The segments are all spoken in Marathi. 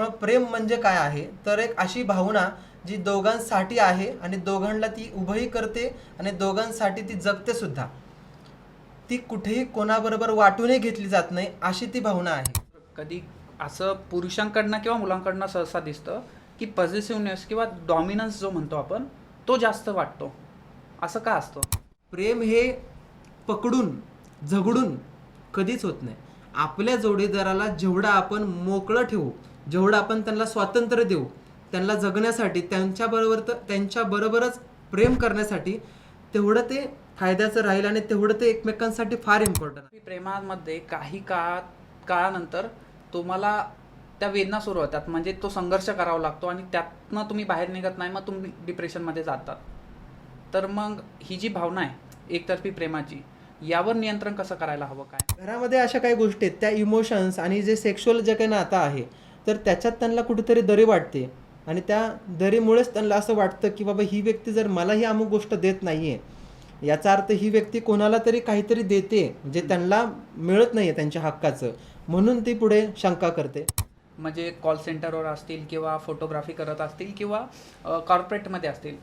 प्रेम म्हणजे काय आहे? तर एक अशी भावना जी दोघांसाठी आहे आणि दोघांना ती उभंही करते आणि दोघांसाठी ती जगते सुद्धा. ती कुठेही कोणाबरोबर वाटूनही घेतली जात नाही अशी ती भावना आहे. कधी असं पुरुषांकडनं किंवा मुलांकडनं सहसा दिसतं की पॉझिटिव्हनेस किंवा डॉमिनन्स जो म्हणतो आपण तो जास्त वाटतो. असं का असतं? प्रेम हे पकडून झगडून कधीच होत नाही. आपल्या जोडीदाराला जेवढं आपण मोकळं ठेवू जेवढं आपण त्यांना स्वातंत्र्य देऊ त्यांना जगण्यासाठी त्यांच्याबरोबर तर त्यांच्याबरोबरच प्रेम करण्यासाठी तेवढं ते फायद्याचं राहील आणि तेवढं ते एकमेकांसाठी फार इम्पॉर्टंट आहे. प्रेमामध्ये काही काळ काळानंतर तुम्हाला त्या वेदना सुरू होतात. म्हणजे तो संघर्ष करावा लागतो आणि त्यातनं तुम्ही बाहेर निघत नाही मग तुम्ही डिप्रेशनमध्ये जातात. तर मग ही जी भावना आहे एकतर्फी प्रेमाची यावर नियंत्रण कसं करायला हवं काय? घरामध्ये अशा काही गोष्टी आहेत त्या इमोशन्स आणि जे सेक्शुअल जे काही नातं आहे तर त्याच्यात त्यांना कुठेतरी दरी वाटते. आणि त्या दरीमुळेच त्यांना असं वाटतं की बाबा ही व्यक्ती जर मला ही अमुक गोष्ट देत नाही आहे याचा अर्थ ही व्यक्ती कोणाला तरी काहीतरी देते जे त्यांना मिळत नाही आहे त्यांच्या हक्काचं. म्हणून ती पुढे शंका करते. म्हणजे कॉल सेंटरवर असतील किंवा फोटोग्राफी करत असतील किंवा कॉर्पोरेटमध्ये असतील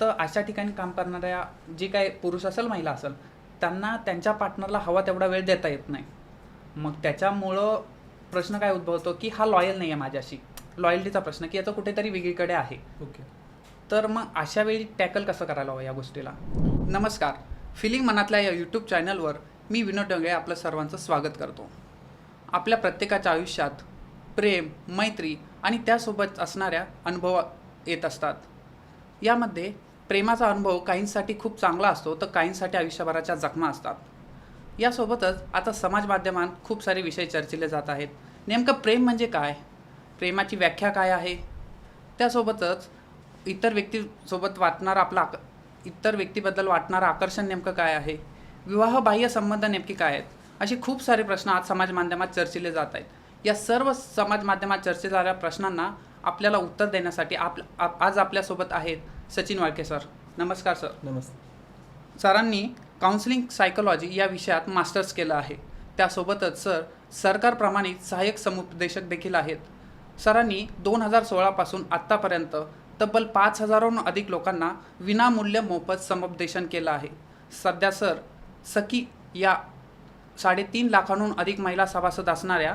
तर अशा ठिकाणी काम करणाऱ्या जे काय पुरुष असेल महिला असेल त्यांना त्यांच्या पार्टनरला हवा तेवढा वेळ देता येत नाही. मग त्याच्यामुळं प्रश्न काय उद्भवतो की हा लॉयल नाही आहे माझ्याशी. लॉयल्टीचा प्रश्न की याचं कुठेतरी वेगळीकडे आहे. ओके तर मग अशा वेळी टॅकल कसं करायला हवं या गोष्टीला? नमस्कार. फिलिंग मनातल्या या यूट्यूब चॅनलवर मी विनोद डोंगरे आपलं सर्वांचं स्वागत करतो. आपल्या प्रत्येकाच्या आयुष्यात प्रेम मैत्री आणि त्यासोबत असणाऱ्या अनुभव येत असतात. यामध्ये प्रेमाचा अनुभव काहींसाठी खूप चांगला असतो तर काहींसाठी आयुष्यभराच्या जखमा असतात. यासोबतच आता समाज माध्यमात खूप सारे विषय चर्चिले जात आहेत. नेमकं प्रेम म्हणजे काय? प्रेमाची व्याख्या काय आहे? त्यासोबतच इतर व्यक्तीसोबत वाटणारा आपला आक इतर व्यक्तीबद्दल वाटणारं आकर्षण नेमकं काय आहे? विवाहबाह्य संबंध नेमके काय आहेत? असे खूप सारे प्रश्न आज समाज माध्यमात चर्चिले जात आहेत. या सर्व समाज माध्यमात चर्चेत झालेल्या प्रश्नांना आपल्याला उत्तर देण्यासाठी आप आज आपल्यासोबत आहेत सचिन वाळके सर. नमस्कार सर. नमस्ते. सरांनी काउन्सिलिंग सायकोलॉजी या विषयात मास्टर्स केलं आहे. त्यासोबतच सर सरकारप्रमाणित सहाय्यक समुपदेशक देखील आहेत. सरांनी दोन हजार सोळापासून आत्तापर्यंत तब्बल पाच हजाराहून अधिक लोकांना विनामूल्य मोफत समुपदेशन केलं आहे. सध्या सर सखी या साडेतीन लाखांहून अधिक महिला सभासद असणाऱ्या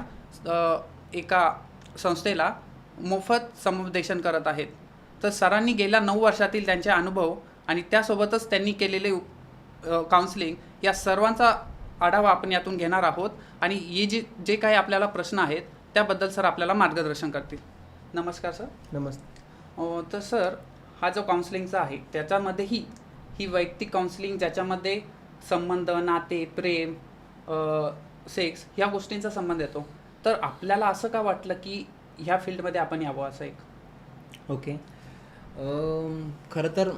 एका संस्थेला मोफत समुपदेशन करत आहेत. तर सरांनी गेल्या नऊ वर्षातील त्यांचे अनुभव आणि त्यासोबतच त्यांनी केलेले काउन्सिलिंग या सर्वांचा आढावा आपण यातून घेणार आहोत. आणि हे जे जे काही आपल्याला प्रश्न आहेत त्याबद्दल सर आपल्याला मार्गदर्शन करतील. नमस्कार सर. नमस्ते. तर सर हा जो काउन्सिलिंगचा आहे त्याच्यामध्येही ही वैयक्तिक काउन्सिलिंग ज्याच्यामध्ये संबंध नाते प्रेम सेक्स ह्या गोष्टींचा संबंध येतो. तर आपल्याला असं का वाटलं की ह्या फील्डमध्ये आपण यावं असं एक? ओके. खरं तर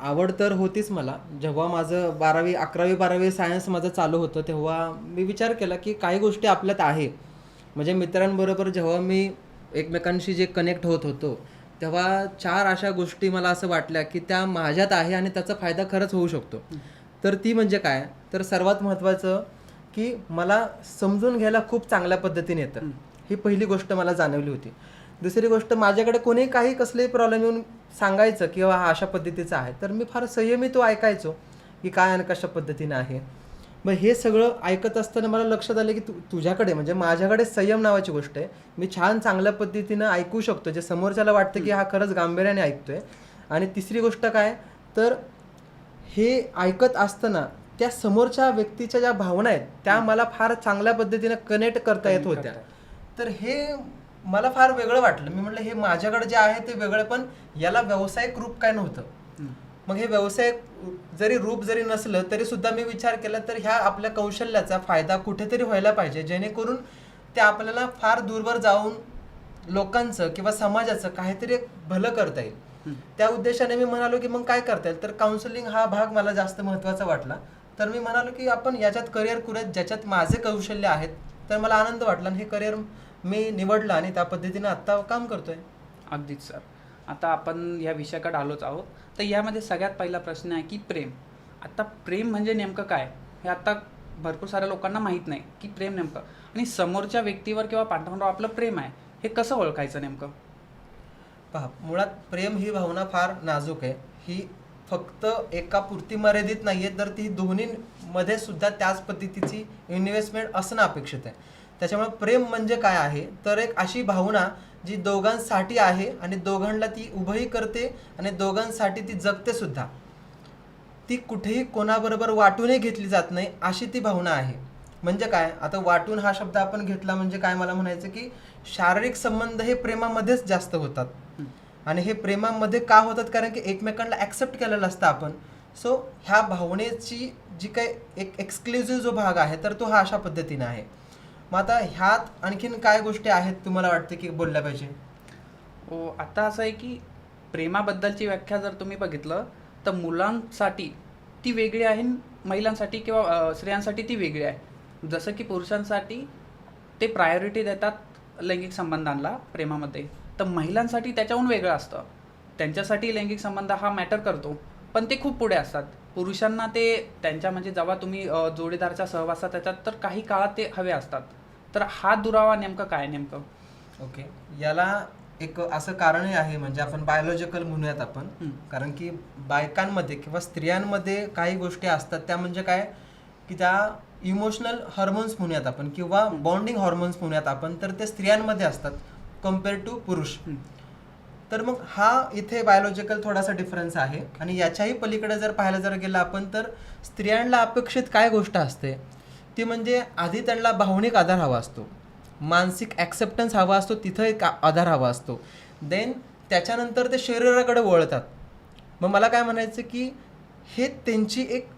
आवड तर होतीच मला. जेव्हा माझं बारावी अकरावी बारावी सायन्स माझं चालू होतं तेव्हा मी विचार केला की काही गोष्टी आपल्यात आहे. म्हणजे मित्रांबरोबर जेव्हा मी एकमेकांशी जे कनेक्ट होत होतो तेव्हा चार अशा गोष्टी मला असं वाटल्या की त्या माझ्यात आहे आणि त्याचा फायदा खरंच होऊ शकतो. तर ती म्हणजे काय? तर सर्वात महत्त्वाचं की मला समजून घ्यायला खूप चांगल्या पद्धतीने येतं. ही पहिली गोष्ट मला जाणवली होती. दुसरी गोष्ट माझ्याकडे कोणी काही कसलेही प्रॉब्लेम येऊन सांगायचं किंवा हा अशा पद्धतीचा आहे तर मी फार संयमी तो ऐकायचो की काय आणि कशा पद्धतीने आहे. मग हे सगळं ऐकत असताना मला लक्षात आलं की तू तुझ्याकडे म्हणजे माझ्याकडे संयम नावाची गोष्ट आहे. मी छान चांगल्या पद्धतीनं ऐकू शकतो जे समोरच्याला वाटतं की हा खरंच गांभीर्याने ऐकतोय. आणि तिसरी गोष्ट काय तर हे ऐकत असताना त्या समोरच्या व्यक्तीच्या ज्या भावना आहेत त्या मला फार चांगल्या पद्धतीनं कनेक्ट करता येत होत्या. तर हे मला फार वेगळं वाटलं. मी म्हटलं हे माझ्याकडे जे आहे ते वेगळं पण याला व्यावसायिक रूप काय नव्हतं. मग हे व्यावसायिक जरी रूप जरी नसलं तरी सुद्धा मी विचार केला तर ह्या आपल्या कौशल्याचा फायदा कुठेतरी व्हायला पाहिजे. जेणेकरून ते आपल्याला फार दूरवर जाऊन लोकांचं किंवा समाजाचं काहीतरी भलं करता येईल. त्या उद्देशाने मी म्हणालो की मग काय करता येईल? तर काउन्सिलिंग हा भाग मला जास्त महत्त्वाचा वाटला. तर मी म्हणालो की आपण याच्यात करिअर करूयात. ज्याच्यात माझे कौशल्य आहेत तर मला आनंद वाटला आणि हे करिअर मी निवडलं आणि त्या पद्धतीने आत्ता काम करतोय. अगदीच सर. आता आपण या विषयाकडे आलोच आहोत. तर यामध्ये सगळ्यात पहिला प्रश्न आहे की प्रेम. आता प्रेम म्हणजे नेमकं काय? हे आता भरपूर साऱ्या लोकांना माहीत नाही की प्रेम नेमकं. आणि समोरच्या व्यक्तीवर किंवा पाठवणावर आपलं प्रेम आहे हे कसं ओळखायचं नेमकं? पहा मुळात प्रेम ही भावना फार नाजूक आहे. ही फक्त एका पुरती मर्यादित नाहीये तर ती दोन्ही मध्ये सुद्धा त्याच पद्धतीची इन्व्हेस्टमेंट असणं अपेक्षित आहे. त्याच्यामुळे प्रेम म्हणजे काय आहे? तर एक अशी भावना जी दोघांसाठी आहे आणि दोघांना ती उभंही करते आणि दोघांसाठी ती जगते सुद्धा. ती कुठेही कोणाबरोबर वाटूनही घेतली जात नाही अशी ती भावना आहे. म्हणजे काय? आता वाटून हा शब्द आपण घेतला म्हणजे काय मला म्हणायचं की शारीरिक संबंध हे प्रेमामध्येच जास्त होतात. आणि हे प्रेमामध्ये का होतात? कारण की एकमेकांना ॲक्सेप्ट केलेलं असतं आपण. सो ह्या भावनेची जी काही एक एक्सक्लुझिव्ह जो भाग आहे तर तो हा अशा पद्धतीने आहे. मग आता ह्यात आणखीन काय गोष्टी आहेत तुम्हाला वाटते की बोलल्या पाहिजे? ओ आता असं आहे की प्रेमाबद्दलची व्याख्या जर तुम्ही बघितलं तर मुलांसाठी ती वेगळी आहे महिलांसाठी किंवा स्त्रियांसाठी ती वेगळी आहे. जसं की पुरुषांसाठी ते प्रायोरिटी देतात लैंगिक संबंधांना प्रेमामध्ये. तर महिलांसाठी त्याच्याहून वेगळं असतं. त्यांच्यासाठी लैंगिक संबंध हा मॅटर करतो. पण ते खूप पुढे असतात. पुरुषांना ते त्यांच्या म्हणजे जेव्हा तुम्ही जोडीदाराच्या सहवासात येतात तर काही काळात ते हवे असतात. तर हा दुरावा नेमकं काय नेमकं? ओके. याला एक असं कारणही आहे म्हणजे आपण बायोलॉजिकल म्हणूयात आपण. कारण की बायकांमध्ये किंवा स्त्रियांमध्ये काही गोष्टी असतात त्या म्हणजे काय? की त्या इमोशनल हॉर्मोन्स म्हणूयात आपण किंवा बॉन्डिंग हॉर्मोन्स म्हणूयात आपण तर ते स्त्रियांमध्ये असतात कंपेअर टू पुरुष. तर मग हा इथे बायोलॉजिकल थोडासा डिफरन्स आहे. आणि याच्याही पलीकडे जर पाहायला जर गेलं आपण तर स्त्रियांना अपेक्षित काय गोष्ट असते? ती म्हणजे आधी त्यांना भावनिक आधार हवा असतो. मानसिक ॲक्सेप्टन्स हवा असतो तिथं एक आधार हवा असतो. देन त्याच्यानंतर ते शरीराकडे वळतात. मग मला काय म्हणायचं की हे त्यांची एक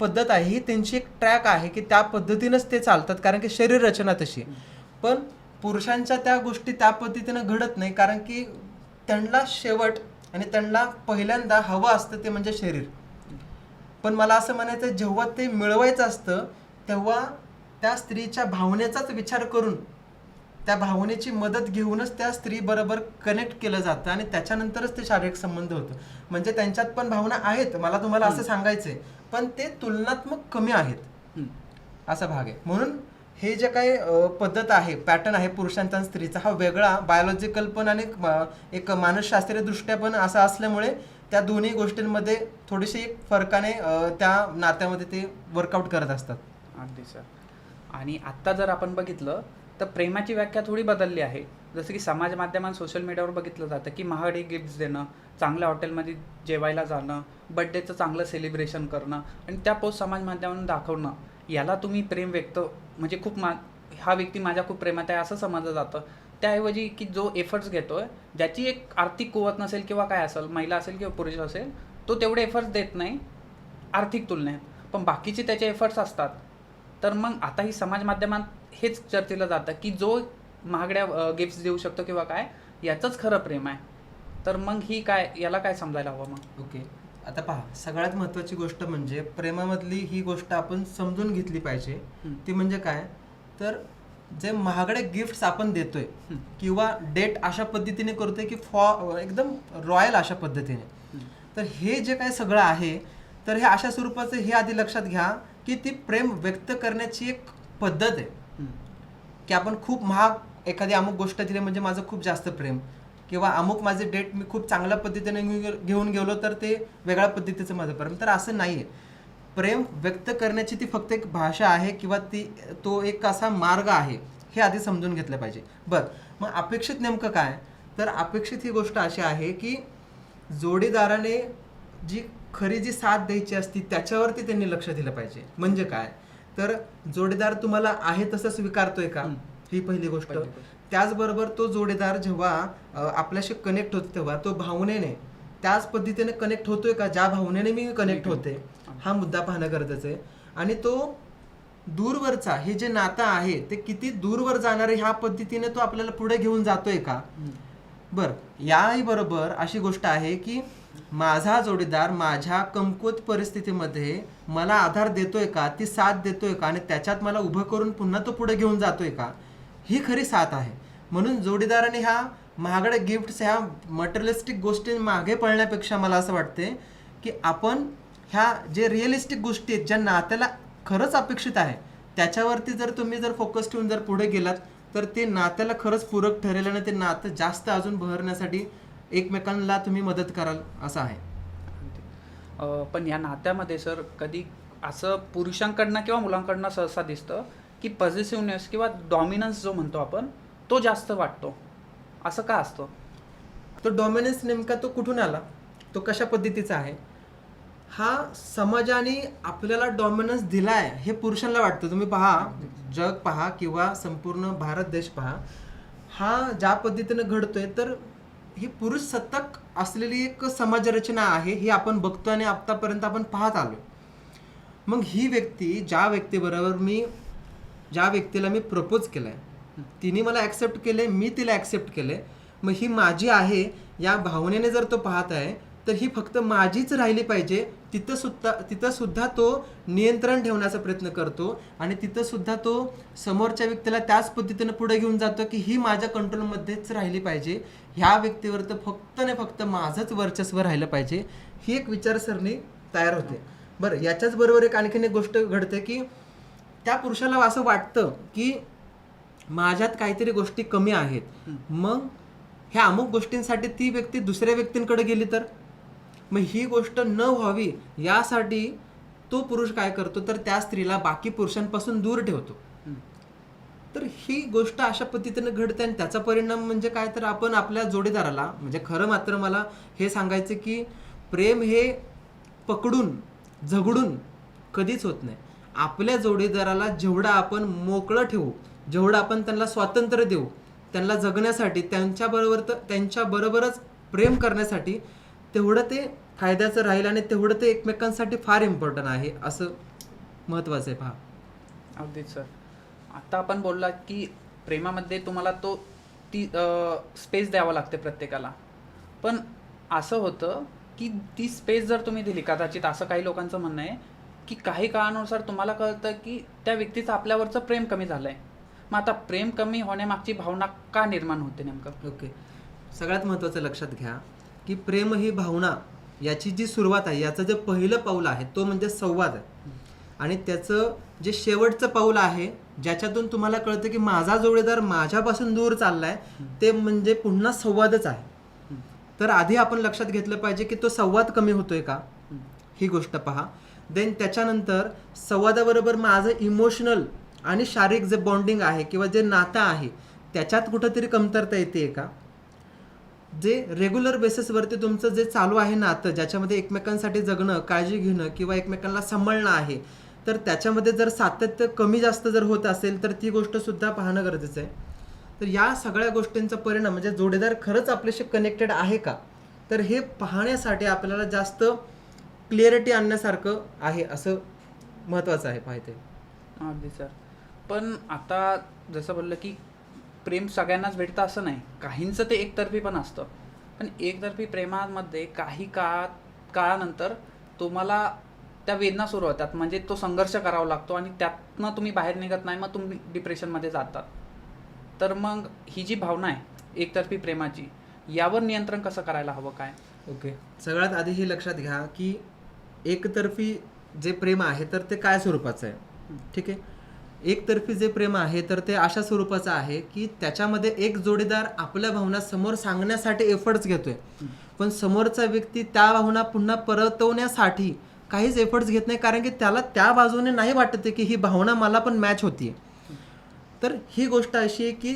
पद्धत आहे ही त्यांची एक ट्रॅक आहे की त्या पद्धतीनंच ते चालतात कारण की शरीर रचना तशी. पण पुरुषांच्या त्या गोष्टी त्या पद्धतीनं घडत नाही कारण की त्यांना शेवट आणि त्यांना पहिल्यांदा हवं असतं ते म्हणजे शरीर. पण मला असं म्हणायचं जेव्हा ते मिळवायचं असतं तेव्हा त्या स्त्रीच्या भावनेचाच विचार करून त्या भावनेची मदत घेऊनच त्या स्त्री बरोबर कनेक्ट केलं जातं आणि त्याच्यानंतरच ते शारीरिक संबंध होतो. म्हणजे त्यांच्यात पण भावना आहेत मला तुम्हाला असं सांगायचंय. पण ते तुलनात्मक कमी आहेत. असा भाग आहे. म्हणून हे जे काही पद्धत आहे पॅटर्न आहे पुरुषांचा आणि स्त्रीचा हा वेगळा बायोलॉजिकल पण आणि एक मानसशास्त्रीय दृष्ट्या पण असा असल्यामुळे त्या दोन्ही गोष्टींमध्ये थोडीशी एक फरकाने त्या नात्यामध्ये ते वर्कआउट करत असतात. अगदी सर. आणि आत्ता जर आपण बघितलं तर प्रेमाची व्याख्या थोडी बदलली आहे. जसं की समाज माध्यमात सोशल मीडियावर बघितलं जातं की महागडे गिफ्ट्स देणं चांगल्या हॉटेलमध्ये जेवायला जाणं बड्डेचं चांगलं सेलिब्रेशन करणं आणि त्या पोस्ट समाज माध्यमातून दाखवणं. याला तुम्ही प्रेम व्यक्त म्हणजे खूप मा हा व्यक्ती माझ्या खूप प्रेमात आहे असं समजलं जातं. त्याऐवजी की जो एफर्ट्स घेतोय ज्याची एक आर्थिक कुवत नसेल किंवा काय असेल महिला असेल किंवा पुरुष असेल तो तेवढे एफर्ट्स देत नाही आर्थिक तुलनेत. पण बाकीचे त्याचे एफर्ट्स असतात. तर मग आता ही समाज माध्यमात हेच चर्चेलं जातं की जो महागड्या गिफ्ट्स देऊ शकतो किंवा काय याचंच खरं प्रेम आहे. तर मग ही काय याला काय समजायला हवं मग? ओके आता पहा सगळ्यात महत्त्वाची गोष्ट म्हणजे प्रेमामधली ही गोष्ट आपण समजून घेतली पाहिजे. ती म्हणजे काय तर जे महागडे गिफ्ट्स आपण देतोय. किंवा डेट अशा पद्धतीने करतोय की फॉ एकदम रॉयल अशा पद्धतीने. तर हे जे काय सगळं आहे तर हे अशा स्वरूपाचं हे आधी लक्षात घ्या की ती प्रेम व्यक्त करण्याची एक पद्धत आहे. की आपण खूप महाग एखादी अमुक गोष्ट दिली म्हणजे माझं खूप जास्त प्रेम किंवा अमुक माझे डेट मी खूप चांगल्या पद्धतीने घेऊन- गेलो तर ते वेगळ्या पद्धतीचं माझं प्रेम. तर असं नाही आहे प्रेम व्यक्त करण्याची ती फक्त एक भाषा आहे किंवा ती तो एक असा मार्ग आहे हे आधी समजून घेतलं पाहिजे. बरं मग अपेक्षित नेमकं काय? तर अपेक्षित ही गोष्ट अशी आहे की जोडीदाराने जी खरी जी साथ द्यायची असती त्याच्यावरती त्यांनी लक्ष दिलं पाहिजे. म्हणजे काय? तर जोडीदार तुम्हाला आहे तसं स्वीकारतोय का? हं. पहिली गोष्ट. त्याचबरोबर तो जोडीदार जेव्हा आपल्याशी कनेक्ट होतो तेव्हा तो भावनेने त्याच पद्धतीने कनेक्ट होतोय का? ज्या भावनेने मी कनेक्ट होते. हा. मुद्दा पाहणं गरजेचं आहे. आणि तो दूरवरचा हे जे नातं आहे ते किती दूरवर जाणार ह्या पद्धतीने तो आपल्याला पुढे घेऊन जातोय का. बर याही बरोबर अशी गोष्ट आहे की माझा जोडीदार माझ्या कमकुवत परिस्थितीमध्ये मला आधार देतोय का? ती साथ देतोय का? आणि त्याच्यात मला उभं करून पुन्हा तो पुढे घेऊन जातोय का? ही खरी साथ आहे. म्हणून जोडीदाराने ह्या महागड्या गिफ्ट्स ह्या मटेरियलिस्टिक गोष्टी मागे पळण्यापेक्षा मला असं वाटते की आपण ह्या जे रिअलिस्टिक गोष्टी आहेत ज्या नात्याला खरंच अपेक्षित आहे त्याच्यावरती जर तुम्ही जर फोकस ठेवून जर पुढे गेलात तर ते नात्याला खरंच पूरक ठरेल आणि ते नातं जास्त अजून बहरण्यासाठी एकमेकांना तुम्ही मदत कराल असं आहे. पण या नात्यामध्ये सर कधी असं पुरुषांकडनं किंवा मुलांकडनं सहसा दिसतं की पॉझिटिव्हनेस किंवा डॉमिनन्स जो म्हणतो आपण तो जास्त वाटतो. असं का असतं? तो डॉमिनन्स नेमका तो कुठून आला? तो कशा पद्धतीचा आहे? हा समाजाने आपल्याला डॉमिनन्स दिला आहे हे पुरुषांना वाटतं. तुम्ही पहा जग पहा किंवा संपूर्ण भारत देश पहा हा ज्या पद्धतीनं घडतोय तर ही पुरुष सत्ताक असलेली एक समाज रचना आहे ही आपण बघतो आणि आतापर्यंत आपण पाहत आलो मग ही व्यक्ती ज्या व्यक्तीबरोबर मी ज्या व्यक्तीला मी प्रपोज केलं आहे तिने मला ॲक्सेप्ट केले मी तिला ॲक्सेप्ट केले मग ही माझी आहे या भावनेने जर तो पाहत आहे तर ही फक्त माझीच राहिली पाहिजे. तिथं सुद्धा तिथं सुद्धा तो नियंत्रण ठेवण्याचा प्रयत्न करतो आणि तिथं सुद्धा तो समोरच्या व्यक्तीला त्याच पद्धतीनं पुढे घेऊन जातो की ही माझ्या कंट्रोलमध्येच राहिली पाहिजे. ह्या व्यक्तीवर तर फक्त नाही फक्त माझंच वर्चस्व राहिलं पाहिजे. ही एक विचारसरणी तयार होते. बरं याच्याच बरोबर एक आणखीन एक गोष्ट घडते की त्या पुरुषाला असं वाटतं की माझ्यात काहीतरी गोष्टी कमी आहेत. मग ह्या अमुक गोष्टींसाठी ती व्यक्ती दुसऱ्या व्यक्तींकडे गेली तर? मग ही गोष्ट न व्हावी यासाठी तो पुरुष काय करतो? तर त्या स्त्रीला बाकी पुरुषांपासून दूर ठेवतो. तर ही गोष्ट अशा पद्धतीनं घडते आणि त्याचा परिणाम म्हणजे काय? तर आपण आपल्या जोडीदाराला म्हणजे खरं मात्र मला हे सांगायचं की प्रेम हे पकडून झगडून कधीच होत नाही. आपल्या जोडीदाराला जेवढं आपण मोकळं ठेवू जेवढं आपण त्यांना स्वातंत्र्य देऊ त्यांना जगण्यासाठी त्यांच्याबरोबर तर त्यांच्याबरोबरच प्रेम करण्यासाठी तेवढं ते फायद्याचं राहील आणि तेवढं ते एकमेकांसाठी फार इम्पॉर्टंट आहे असं महत्त्वाचं आहे पहा. अगदीच सर आता आपण बोलला की प्रेमामध्ये तुम्हाला तो ती स्पेस द्यावा लागते प्रत्येकाला. पण असं होतं की ती स्पेस जर तुम्ही दिली कदाचित असं काही लोकांचं म्हणणं आहे की काही काळानुसार तुम्हाला कळतं की त्या व्यक्तीचं आपल्यावरचं प्रेम कमी झालं आहे मग आता प्रेम कमी होण्यामागची भावना का निर्माण होते नेमकं? ओके. सगळ्यात महत्त्वाचं लक्षात घ्या की प्रेम ही भावना याची जी सुरुवात आहे याचं जे पहिलं पाऊल आहे तो म्हणजे संवाद आहे. आणि त्याचं जे शेवटचं पाऊल आहे ज्याच्यातून तुम्हाला कळतं की माझा जोडीदार माझ्यापासून दूर चाललाय ते म्हणजे पुन्हा संवादच आहे. तर आधी आपण लक्षात घेतलं पाहिजे की तो संवाद कमी होतोय का? ही गोष्ट पहा. देन त्याच्यानंतर संवादाबरोबर माझं इमोशनल आणि शारीरिक जे बॉन्डिंग आहे किंवा जे नातं आहे त्याच्यात कुठंतरी कमतरता येते का जे रेग्युलर बेसिसवरती तुमचं जे चालू आहे नातं ज्याच्यामध्ये एकमेकांसाठी जगणं काळजी घेणं किंवा एकमेकांना सांभाळणं आहे तर त्याच्यामध्ये जर सातत्य कमी जास्त जर होत असेल तर ती गोष्टसुद्धा पाहणं गरजेचं आहे. तर या सगळ्या गोष्टींचा परिणाम म्हणजे जोडीदार खरंच आपल्याशी कनेक्टेड आहे का? तर हे पाहण्यासाठी आपल्याला जास्त क्लिअरिटी आणण्यासारखं आहे असं महत्त्वाचं आहे पाहिजे अगदी सर. पण आता जसं बोललं की प्रेम सगळ्यांनाच भेटतं असं नाही. काहींचं ते एकतर्फी पण असतं. पण एकतर्फी प्रेमामध्ये काही काळात काळानंतर तुम्हाला त्या वेदना सुरू होतात. म्हणजे तो संघर्ष करावा लागतो आणि त्यातनं तुम्ही बाहेर निघत नाही मग तुम्ही डिप्रेशनमध्ये जातात. तर मग ही जी भावना आहे एकतर्फी प्रेमाची यावर नियंत्रण कसं करायला हवं काय? ओके. सगळ्यात आधी हे लक्षात घ्या की एकतर्फी जे प्रेम आहे तर ते काय स्वरूपाचं आहे? ठीक आहे? एकतर्फी जे प्रेम आहे तर ते अशा स्वरूपाचं आहे की त्याच्यामध्ये एक जोडीदार आपल्या भावना समोर सांगण्यासाठी एफर्ट्स घेतोय. पण समोरचा व्यक्ती त्या भावना पुन्हा परतवण्यासाठी काहीच एफर्ट्स घेत नाही कारण की त्याला त्या बाजूने नाही वाटते की ही भावना मला पण मॅच होती तर ही गोष्ट अशी आहे की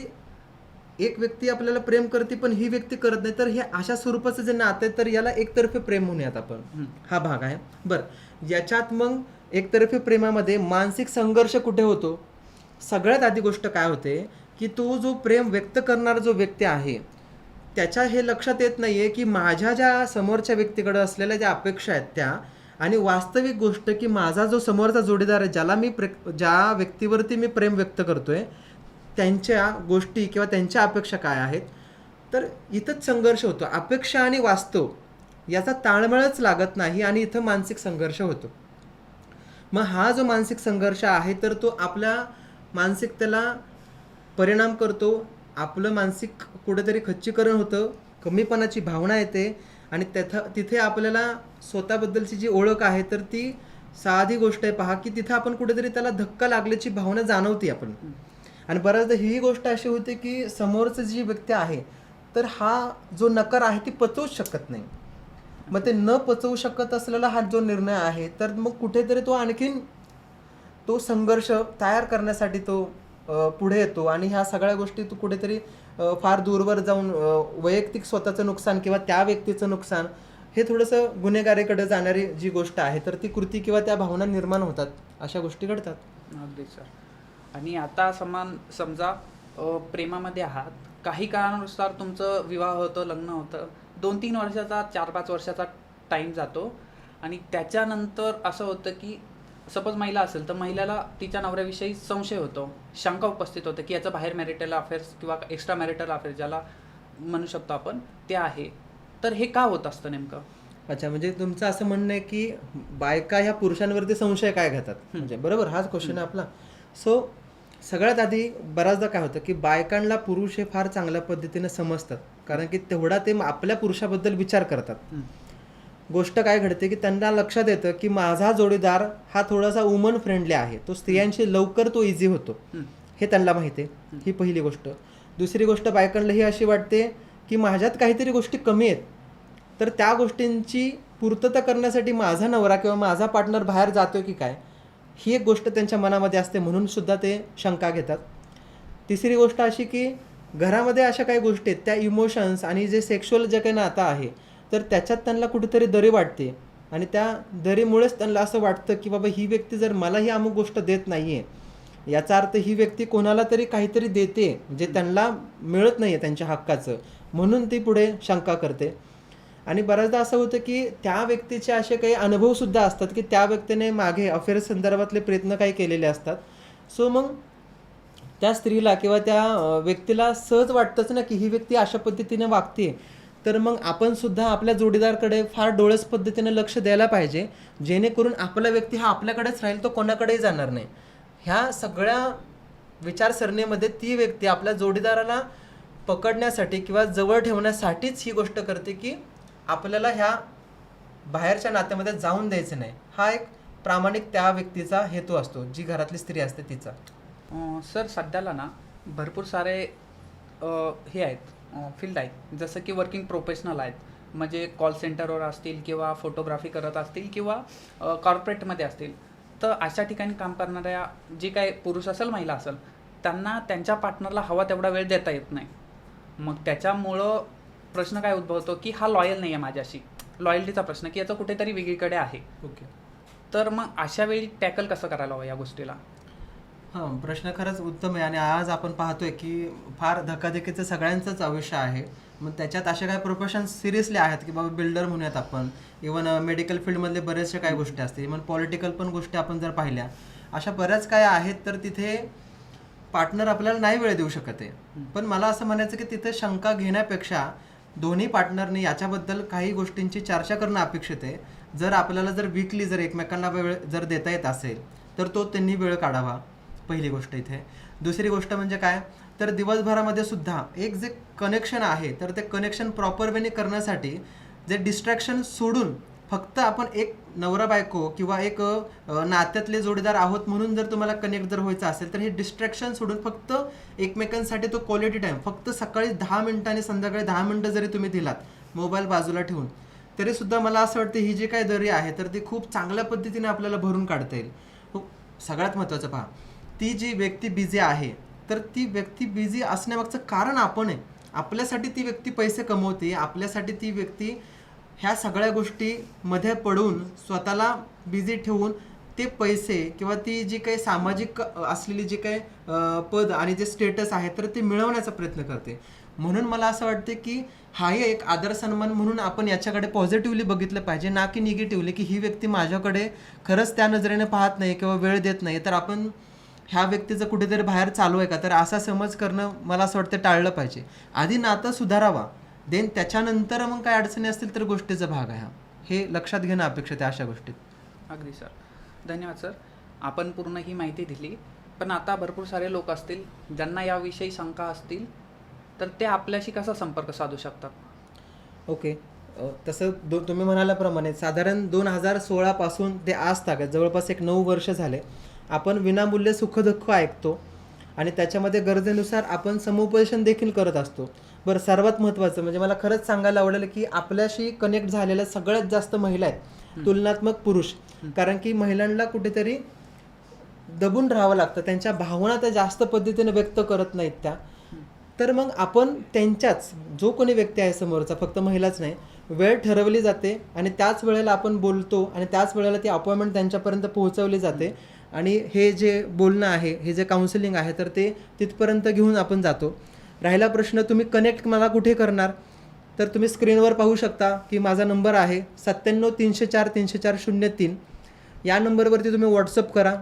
एक व्यक्ती आपल्याला प्रेम करते पण ही व्यक्ती करत नाही. तर हे अशा स्वरूपाचं जे नातं आहे तर याला एकतर्फी प्रेम म्हणूयात आपण. हा भाग आहे. बरं. याच्यात मग एकतर्फी प्रेमामध्ये मानसिक संघर्ष कुठे होतो? सगळ्यात आधी गोष्ट काय होते? की तो जो प्रेम व्यक्त करणारा जो व्यक्ती आहे त्याच्या हे लक्षात येत नाहीये की माझ्या ज्या समोरच्या व्यक्तीकडे असलेल्या ज्या अपेक्षा आहेत त्या आणि वास्तविक गोष्ट की माझा जो समोरचा जोडीदार आहे ज्याला मी प्रे ज्या व्यक्तीवरती मी प्रेम व्यक्त करतोय त्यांच्या गोष्टी किंवा त्यांच्या अपेक्षा काय आहेत? तर इथंच संघर्ष होतो. अपेक्षा आणि वास्तव याचा ताळमेळच लागत नाही आणि इथं मानसिक संघर्ष होतो. मग हा जो मानसिक संघर्ष आहे तर तो आपल्या मानसिकतेला परिणाम करतो. आपलं मानसिक कुठेतरी खच्चीकरण होतं कमीपणाची भावना येते आणि त्याथं तिथे आपल्याला स्वतःबद्दलची जी ओळख आहे तर ती साधी गोष्ट आहे. पहा की तिथं आपण कुठेतरी त्याला धक्का लागल्याची भावना जाणवते आपण. आणि बऱ्याचदा ही गोष्ट अशी होते की समोरचं जी व्यक्ती आहे तर हा जो नकार आहे ती पचवूच शकत नाही. मग ते न पचवू शकत असलेला हा जो निर्णय आहे तर मग कुठेतरी तो आणखीन तो संघर्ष तयार करण्यासाठी तो पुढे येतो आणि ह्या सगळ्या गोष्टी तो कुठेतरी फार दूरवर जाऊन वैयक्तिक स्वतःचं नुकसान किंवा त्या व्यक्तीचं नुकसान हे थोडंसं गुन्हेगारीकडे जाणारी जी गोष्ट आहे तर ती कृती किंवा त्या भावना निर्माण होतात अशा गोष्टी घडतात. अगदी सर. आणि आता समान समजा प्रेमामध्ये आहात. काही कारणानुसार तुमचं विवाह होतं लग्न होतं. दोन तीन वर्षाचा चार पाच वर्षाचा टाईम जातो. आणि त्याच्यानंतर असं होतं की सपोज महिला असेल तर महिलाला तिच्या नवऱ्याविषयी संशय होतो. शंका उपस्थित होते की याचं बाहेर मॅरिटल अफेअर्स किंवा एक्स्ट्रा मॅरिटल अफेअर्स ज्याला म्हणू शकतो आपण ते आहे. तर हे का होत असतं नेमकं? अच्छा म्हणजे तुमचं असं म्हणणं आहे की बायका ह्या पुरुषांवरती संशय काय घेतात? म्हणजे बरोबर हाच क्वेश्चन आहे आपला. सो सगळ्यात आधी बऱ्याचदा काय होतं की बायकांना पुरुष हे फार चांगल्या पद्धतीने समजतात. कारण की तेवढा ते आपल्या पुरुषाबद्दल विचार करतात. गोष्ट काय घडते की त्यांना लक्षात येतं की माझा जोडीदार हा थोडासा वुमन फ्रेंडली आहे. तो स्त्रियांशी लवकर तो इझी होतो. हे. त्यांना माहिती आहे. ही. पहिली गोष्ट. दुसरी गोष्ट बायकांना ही अशी वाटते की माझ्यात काहीतरी गोष्टी कमी आहेत. तर त्या गोष्टींची पूर्तता करण्यासाठी माझा नवरा किंवा माझा पार्टनर बाहेर जातोय की काय? ही एक गोष्ट त्यांच्या मनामध्ये असते म्हणून सुद्धा ते शंका घेतात. तिसरी गोष्ट अशी की घरामध्ये अशा काही गोष्टी आहेत त्या इमोशन्स आणि जे सेक्शुअल जे काही नातं आहे तर त्याच्यात त्यांना कुठेतरी दरी वाटते. आणि त्या दरीमुळेच त्यांना असं वाटतं की बाबा ही व्यक्ती जर मला ही अमुक गोष्ट देत नाही आहे याचा अर्थ ही व्यक्ती कोणाला तरी काहीतरी देते जे त्यांना मिळत नाही आहे त्यांच्या हक्काचं म्हणून ती पुढे शंका करते. आणि बऱ्याचदा असं होतं की त्या व्यक्तीचे असे काही अनुभवसुद्धा असतात की त्या व्यक्तीने मागे अफेअर संदर्भातले प्रयत्न काही केलेले असतात. सो मग त्या स्त्रीला किंवा त्या व्यक्तीला सहज वाटतंच ना की ही व्यक्ती अशा पद्धतीने वागते तर मग आपण सुद्धा आपल्या जोडीदारकडे फार डोळस पद्धतीने लक्ष द्यायला पाहिजे जेणेकरून आपला व्यक्ती हा आपल्याकडेच राहील तो कोणाकडेही जाणार नाही. ह्या सगळ्या विचारसरणीमध्ये ती व्यक्ती आपल्या जोडीदाराला पकडण्यासाठी किंवा जवळ ठेवण्यासाठीच ही गोष्ट करते की आपल्याला ह्या बाहेरच्या नात्यामध्ये जाऊन द्यायचं नाही. हा एक प्रामाणिक त्या व्यक्तीचा हेतू असतो जी घरातली स्त्री असते तिचा. अं, सर सध्याला ना भरपूर सारे अं, हे आहेत फील्ड आहेत. जसं की वर्किंग प्रोफेशनल आहेत. म्हणजे कॉल सेंटरवर असतील किंवा फोटोग्राफी करत असतील किंवा कॉर्पोरेटमध्ये असतील. तर अशा ठिकाणी काम करणाऱ्या जे काही पुरुष असेल महिला असेल त्यांना त्यांच्या पार्टनरला हवा तेवढा वेळ देता येत नाही. मग त्याच्यामुळं प्रश्न काय उद्भवतो की हा लॉयल नाही आहे माझ्याशी. लॉयल्टीचा प्रश्न की याचं कुठेतरी वेगळीकडे आहे. ओके. तर मग अशा वेळी टॅकल कसं करायला हवं या गोष्टीला? हां प्रश्न खरंच उत्तम आहे आणि आज आपण पाहतोय की फार धकाधकीचं सगळ्यांचंच आयुष्य आहे. मग त्याच्यात अशा काही प्रोफेशन सिरियसली आहेत की बाबा बिल्डर म्हणूयात आपण. इवन मेडिकल फील्डमधले बरेचशा काही गोष्टी असतील. इवन पॉलिटिकल पण गोष्टी आपण जर पाहिल्या अशा बऱ्याच काय आहेत तर तिथे पार्टनर आपल्याला नाही वेळ देऊ शकत आहे. पण मला असं म्हणायचं की तिथे शंका घेण्यापेक्षा दोन्ही पार्टनरनी याच्याबद्दल काही गोष्टींची चर्चा करणं अपेक्षित आहे. जर आपल्याला जर वीकली जर एकमेकांना वेळ जर देता येत असेल तर तो त्यांनी वेळ काढावा. पहिली गोष्ट इथे. दुसरी गोष्ट म्हणजे काय? तर दिवसभरामध्ये सुद्धा एक जे कनेक्शन आहे तर ते कनेक्शन प्रॉपर वेने करण्यासाठी जे डिस्ट्रॅक्शन सोडून फक्त आपण एक नवरा बायको किंवा एक नात्यातले जोडीदार आहोत म्हणून जर तुम्हाला कनेक्ट जर व्हायचं असेल तर हे डिस्ट्रॅक्शन सोडून फक्त एकमेकांसाठी तो क्वालिटी टाईम फक्त सकाळी दहा मिनटं आणि संध्याकाळी दहा मिनटं जरी तुम्ही दिलात मोबाईल बाजूला ठेवून तरीसुद्धा मला असं वाटतं ही जी काही दरी आहे तर ती खूप चांगल्या पद्धतीने आपल्याला भरून काढता येईल. हो, सगळ्यात महत्त्वाचं पहा ती जी व्यक्ती बिझी आहे तर ती व्यक्ती बिझी असण्यामागचं कारण आपण आहे. आपल्यासाठी ती व्यक्ती पैसे कमवते आपल्यासाठी ती व्यक्ती ह्या सगळ्या गोष्टीमध्ये पडून स्वतःला बिझी ठेवून ते पैसे किंवा ती जी काही सामाजिक असलेली जी काही पद आणि जे स्टेटस आहे तर ते मिळवण्याचा प्रयत्न करते. म्हणून मला असं वाटते की हाही एक आदर सन्मान म्हणून आपण याच्याकडे पॉझिटिव्हली बघितलं पाहिजे ना की निगेटिव्हली की ही व्यक्ती माझ्याकडे खरंच त्या नजरेने पाहत नाही किंवा वेळ देत नाही. तर आपण ह्या व्यक्तीचं कुठेतरी बाहेर चालू आहे का? तर असा समज करणं मला असं वाटतं टाळलं पाहिजे. आधी नातं सुधारावा. देन त्याच्यानंतर मग काय अडचणी असतील तर गोष्टीचा भाग आहे हा. हे लक्षात घेणं अपेक्षित आहे अशा गोष्टीत. अगदी सर. धन्यवाद सर. आपण पूर्ण ही माहिती दिली. पण आता भरपूर सारे लोक असतील ज्यांना याविषयी शंका असतील तर ते आपल्याशी कसा संपर्क साधू शकतात? ओके. तसं दो तुम्ही म्हणाल्याप्रमाणे साधारण दोन हजार सोळापासून ते आज तागत जवळपास एक नऊ वर्ष झाले आपण विनामूल्य सुखदुःख ऐकतो आणि त्याच्यामध्ये गरजेनुसार आपण समुपदेशन देखील करत असतो. बरं सर्वात महत्त्वाचं म्हणजे मला खरंच सांगायला आवडेल की आपल्याशी कनेक्ट झालेल्या सगळ्यात जास्त महिला आहेत तुलनात्मक पुरुष. कारण की महिलांना कुठेतरी दबून राहावं लागतं त्यांच्या भावना त्या जास्त पद्धतीने व्यक्त करत नाहीत त्या. तर मग आपण त्यांच्याच जो कोणी व्यक्ती आहे समोरचा फक्त महिलाच नाही वेळ ठरवली जाते आणि त्याच वेळेला आपण बोलतो आणि त्याच वेळेला ती अपॉइंटमेंट त्यांच्यापर्यंत पोहोचवली जाते. आणि हे जे बोलणं आहे हे जे काउन्सिलिंग आहे तर ते तिथपर्यंत घेऊन आपण जातो. राहिला प्रश्न तुम्ही कनेक्ट मला कुठे करणार? तर तुम्ही स्क्रीनवर पाहू शकता की माझा नंबर आहे सत्त्याण्णव तीनशे चार तीनशे चार शून्य तीन. या नंबरवरती तुम्ही व्हॉट्सअप करा.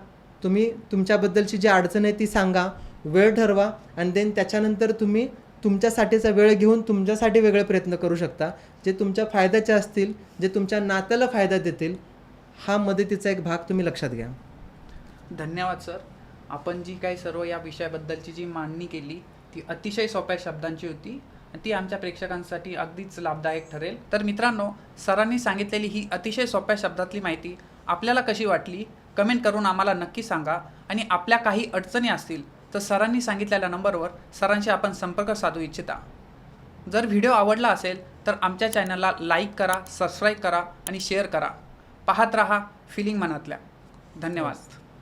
तुम्ही तुमच्याबद्दलची जी अडचण आहे ती सांगा वेळ ठरवा आणि देन त्याच्यानंतर तुम्ही तुमच्यासाठीचा वेळ घेऊन तुमच्यासाठी वेगळे प्रयत्न करू शकता. जे तुमच्या फायद्याचे असतील जे तुमच्या नात्याला फायदा देतील हा मदतीचा एक भाग तुम्ही लक्षात घ्या. धन्यवाद सर आपण जी काही सर्व या विषयाबद्दलची जी मांडणी केली ती अतिशय सोप्या शब्दांची होती. ती आमच्या प्रेक्षकांसाठी अगदीच लाभदायक ठरेल. तर मित्रांनो सरांनी सांगितलेली ही अतिशय सोप्या शब्दातली माहिती आपल्याला कशी वाटली कमेंट करून आम्हाला नक्की सांगा. आणि आपल्या काही अडचणी असतील तर सरांनी सांगितलेल्या नंबरवर सरांशी आपण संपर्क साधू इच्छिता. जर व्हिडिओ आवडला असेल तर आमच्या चॅनलला लाईक करा सबस्क्राईब करा आणि शेअर करा. पाहत रहा फिलिंग मनातल्या. धन्यवाद.